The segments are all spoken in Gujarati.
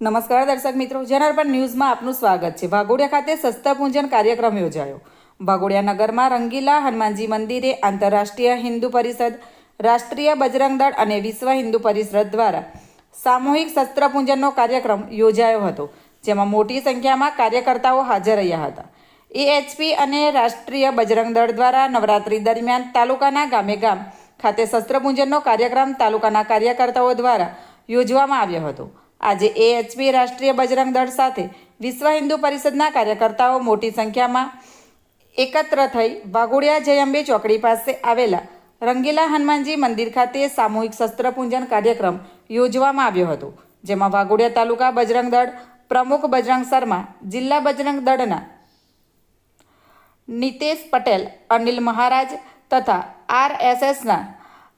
નમસ્કાર દર્શક મિત્રો, જનાર્પણ ન્યૂઝમાં આપનું સ્વાગત છે. વાઘોડિયા ખાતે શસ્ત્ર પૂજન કાર્યક્રમ યોજાયો. વાઘોડિયા નગરમાં રંગીલા હનુમાનજી મંદિરે આંતરરાષ્ટ્રીય હિન્દુ પરિષદ, રાષ્ટ્રીય બજરંગ દળ અને વિશ્વ હિન્દુ પરિષદ દ્વારા સામૂહિક શસ્ત્ર પૂજનનો કાર્યક્રમ યોજાયો હતો, જેમાં મોટી સંખ્યામાં કાર્યકર્તાઓ હાજર રહ્યા હતા. એએચપી અને રાષ્ટ્રીય બજરંગ દળ દ્વારા નવરાત્રી દરમિયાન તાલુકાના ગામે ગામ ખાતે શસ્ત્રપૂજનનો કાર્યક્રમ તાલુકાના કાર્યકર્તાઓ દ્વારા યોજવામાં આવ્યો હતો. આજે એએચપી રાષ્ટ્રીય બજરંગ દળ સાથે વિશ્વ હિન્દુ પરિષદના કાર્યકર્તાઓ મોટી સંખ્યામાં એકત્ર થઈ વાઘોડિયા જયંબે ચોકડી પાસે આવેલા રંગીલા હનુમાનજી મંદિર ખાતે સામૂહિક શસ્ત્રપૂજન કાર્યક્રમ યોજવામાં આવ્યો હતો, જેમાં વાઘોડિયા તાલુકા બજરંગ દળ પ્રમુખ બજરંગ શર્મા, જિલ્લા બજરંગ દળના નિતેશ પટેલ, અનિલ મહારાજ તથા આરએસએસના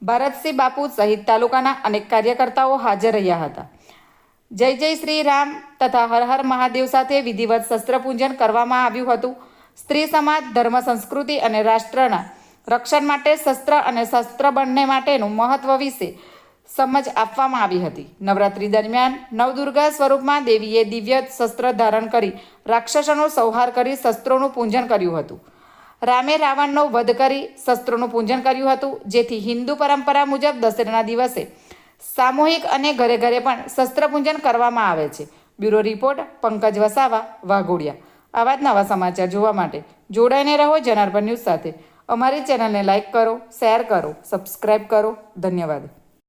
ભરતસિંહ બાપુ સહિત તાલુકાના અનેક કાર્યકર્તાઓ હાજર રહ્યા હતા. જય જય શ્રી રામ તથા હર હર મહાદેવ સાથે વિધિવત શસ્ત્રપૂજન કરવામાં આવ્યું હતું. સ્ત્રી સમાજ, ધર્મ, સંસ્કૃતિ અને રાષ્ટ્રના રક્ષણ માટે શસ્ત્ર અને શસ્ત્ર બંને માટેનું મહત્વ વિશે સમજ આપવામાં આવી હતી. નવરાત્રી દરમિયાન નવદુર્ગા સ્વરૂપમાં દેવીએ દિવ્ય શસ્ત્ર ધારણ કરી રાક્ષસોનો સંહાર કરી શસ્ત્રોનું પૂજન કર્યું હતું. રામે રાવણનો વધ કરી શસ્ત્રોનું પૂજન કર્યું હતું. જેથી હિન્દુ પરંપરા મુજબ દશેરાના દિવસે સામૂહિક અને ઘરે ઘરે પણ શસ્ત્રપૂજન કરવામાં આવે છે. Bureau report, Pankaj Vasava, Waghodia. આવા જ નવા સમાચાર જોવા માટે જોડાઈને રહો જનાર્પણ ન્યૂઝ સાથે. અમારી ચેનલને લાઇક કરો, શેર કરો સબસ્ક્રાઈબ કરો. ધન્યવાદ.